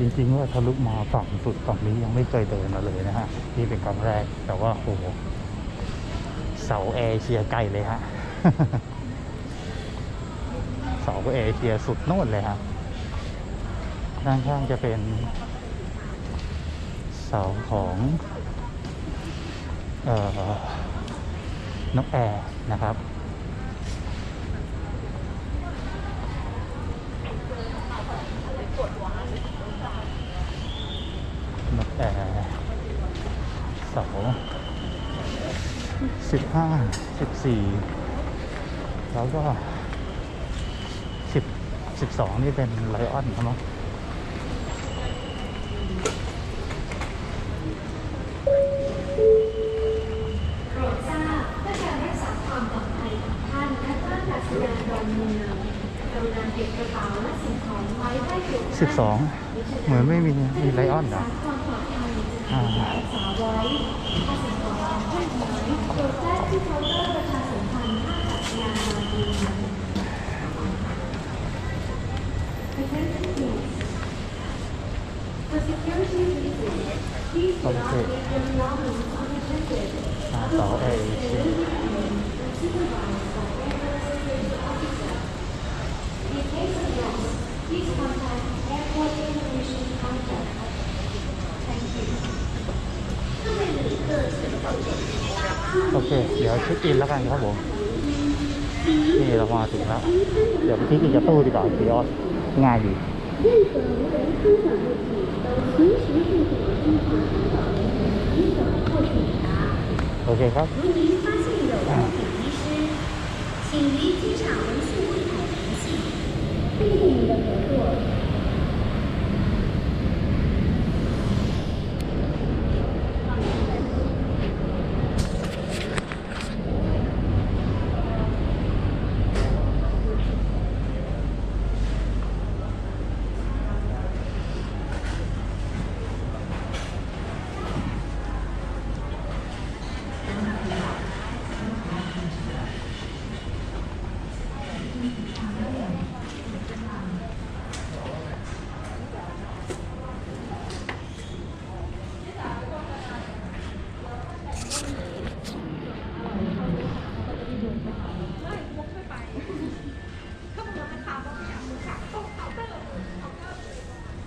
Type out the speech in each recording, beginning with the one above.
จริงๆว่าทะลุมาฝั่งสุดฝั่งนี้ยังไม่เคยเดินมาเลยนะฮะนี่เป็นครั้งแรกแต่ว่าโอ้โหเสาแอร์เชียไกลเลยฮะเสาแอร์เชียสุดโน่นเลยครับด้านข้างจะเป็นเสาของเอ่อนกแอร์นะครับ นกแอร์เสา สิบห้าสิบสี่แล้วก็สิบสิบสองนี่เป็นไลออนครับมั้งโปรดทราบเพื่อการรักษาความปลอดภัยของท่านาะสิบสองเหมือนไม่มีมีไลออนเหรอความปลอดภัยจะถูกรักษา โปรดแจ้งที่เคาน์เตอร์ประชาสัมพันธ์ท่ากัศยานดอนเมือง Attention please. For security reasons, please do not leave your belongings unattended. อ่าเสาแอร์เชีย Supervised by airport security officer. In case of loss, please contact airport information counter. โอเค เดี๋ยวเช็คอินแล้วกันครับผม นี่เรามาถึงแล้ว เดี๋ยวไปที่กินกระตู้ดีกว่าพี่ออสง่ายดี 任何无人出访物体都随时会被机场安保人员移走或处罚。 โอเคครับ 如您发现有物品遗失，请与机场文书柜台联系，谢谢您的合作。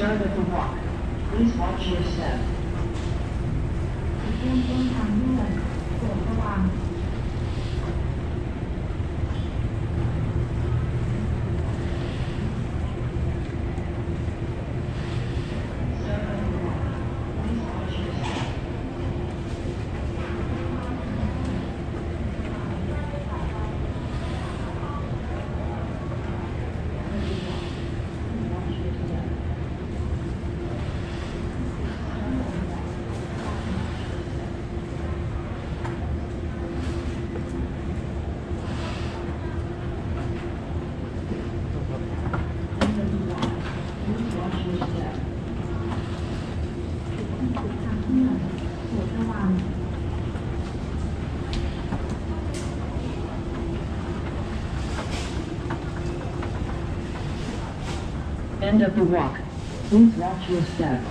Start at the walk. Please watch your step. เริ่มต้นทางเลื่อนโปรดระวัง End of the walk. Please watch your step.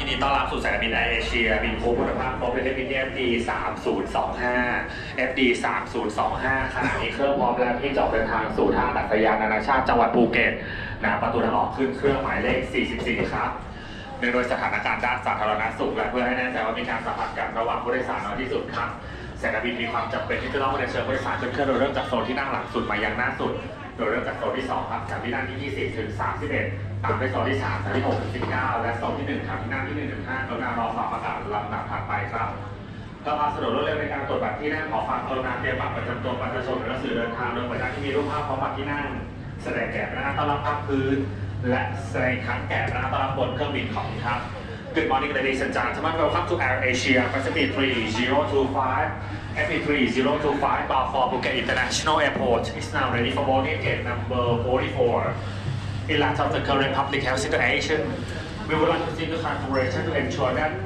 ยินดีต้อนรับสู่สายการบินแอร์เอเชียบินคุ้มคุณภาพครบด้วยเทคนิค FD 3025 FD 3025ขณะนี้เครื่องพร้อมแล้วที่จะออกเดินทางสู่ท่าอากาศยานนานาชาติจังหวัดภูเก็ตนะประตูทางออกขึ้นเครื่องหมายเลข 44 ครับเนื่องโดยสถานการณ์ด้านสาธารณสุขและเพื่อให้แน่ใจว่ามีการสัมผัสกันระหว่างผู้โดยสารน้อยที่สุดครับสายการบินมีความจำเป็นที่จะต้องเรียนเชิญผู้โดยสารขึ้นเครื่องโดยเริ่มจากโซนที่นั่งหลังสุดมายังหน้าสุด โดยเริ่มจากโซนที่ 2 ครับจากที่นั่งที่ 20 ถึง 31 ตามด้วยโซนที่3จากที่6ถึง19และโซนที่1ครับที่นั่งที่1ถึง5กรุณารอฟังประกาศลำดับถัดไปครับเพื่อควาสะดวกรวดเร็วในการตรวจบัตรที่นั่งขอความกรุณาเตรียมบัตรประจำตัวประชาชนและสื่อเดินทางโดยบริกาที่มีรูปภาพพร้อมบัตรที่นั่ง แสดงแก่พนักงานต้อนรับภาคพื้น และแสดงครั้งแก่พนักงานต้อนรับบนเครื่องบินของครับ Good morning, ladies and gentlemen. Welcome to Air Asia Pacific 3025. FA3025 bound for Phuket International Airport is now ready for boarding gate number 44. In light of the current public health situation, we would like to seek the cooperation to ensure that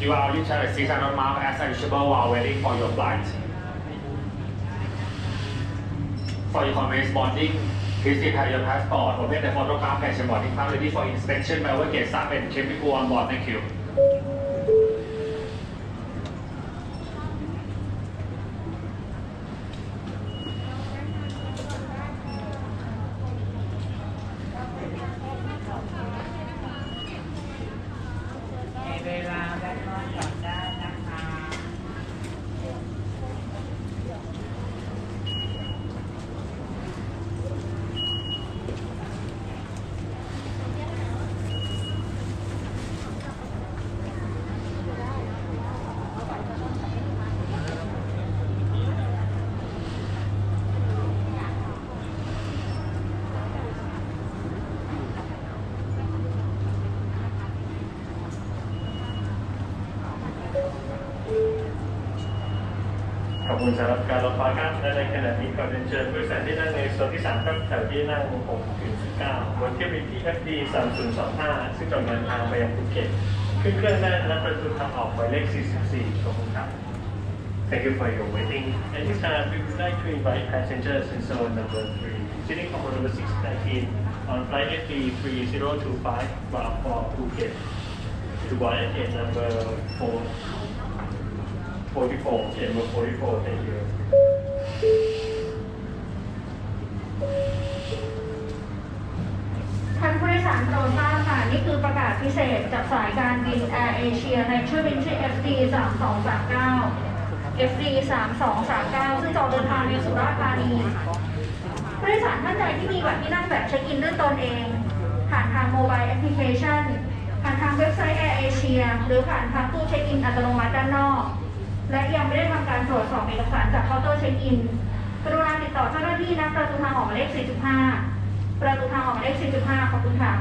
you are seats and marked as eligible while waiting for your flight. For your conveyance boarding, please prepare your passport, open the photograph and your boarding pass ready for inspection by our gate staff and keep people on board. Thank you. ขอบคุณสำหรับการรอคอยครับและในขณะนี้ขอเรียนเชิญผู้โดยสารที่นั่งในโซนที่3ครับแถวที่นั่ง6ถึง19บนเที่ยวบินที่ FD 3025ซึ่งกำลังเดินทางไปยังภูเก็ตขึ้นเครื่องได้ณประตูทางออกหมายเลข 44 ขอบคุณครับ Thank you for your waiting. At this time, we would like to invite passengers in zone number 3, sitting Commodore number 619 on flight FD 3025 bound for Phuket to board at gate number 4. 44, yeah, number 44, thank you. ท่านผู้โดยสารโปรดทราบค่ะ นี่คือประกาศพิเศษจากสายการบินแอร์เอเชียในเที่ยวบินที่ FD 3239 FD 3239 ซึ่งจออกเดินทางในสุราษฎร์ธานีผู้โดยสารท่านใดที่มีบัตรที่นั่งแบบเช็คอินด้วยตนเอง ผ่านทางโมบายแอปพลิเคชันผ่านทางเว็บไซต์แอร์เอเชียหรือผ่านทางตู้เช็คอินอัตโนมัติด้านนอก และยังไม่ได้ทำการตรวจสอบเอกสารจากเคาน์เตอร์เช็คอินกรุณาติดต่อเจ้าหน้าที่ณประตูทางออกหมายเลข 45 ประตูทางออกหมายเลข 45 ขอบคุณค่ะ